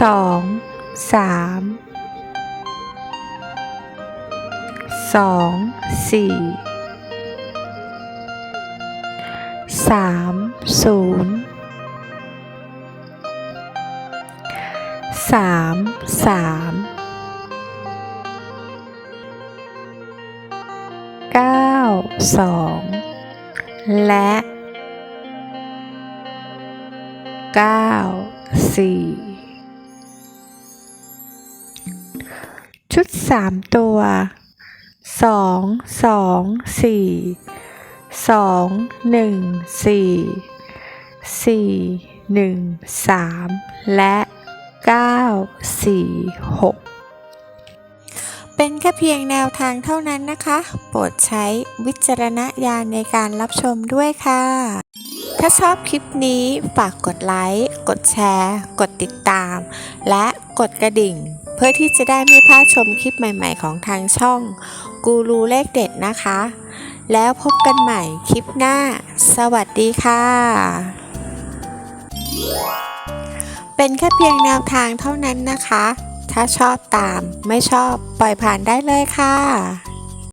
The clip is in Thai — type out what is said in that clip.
สองสามสองสี่สามศูนย์สามสามเก้าสองและ9 4 ชุด3ตัว2 2 4 2 1 4 4 1 3และ9 4 6เป็นแค่เพียงแนวทางเท่านั้นนะคะ โปรดใช้วิจารณญาณในการรับชมด้วยค่ะ ถ้าชอบคลิปนี้ฝากกดไลค์ กดแชร์ กดติดตาม และ กดกระดิ่ง เพื่อที่จะได้ไม่พลาดชมคลิปใหม่ ๆ ของทางช่อง กูรูเลขเด็ดนะคะ แล้วพบกันใหม่คลิปหน้า สวัสดีค่ะ เป็นแค่เพียงแนวทางเท่านั้นนะคะ ถ้าชอบตามไม่ชอบปล่อยผ่านได้เลยค่ะ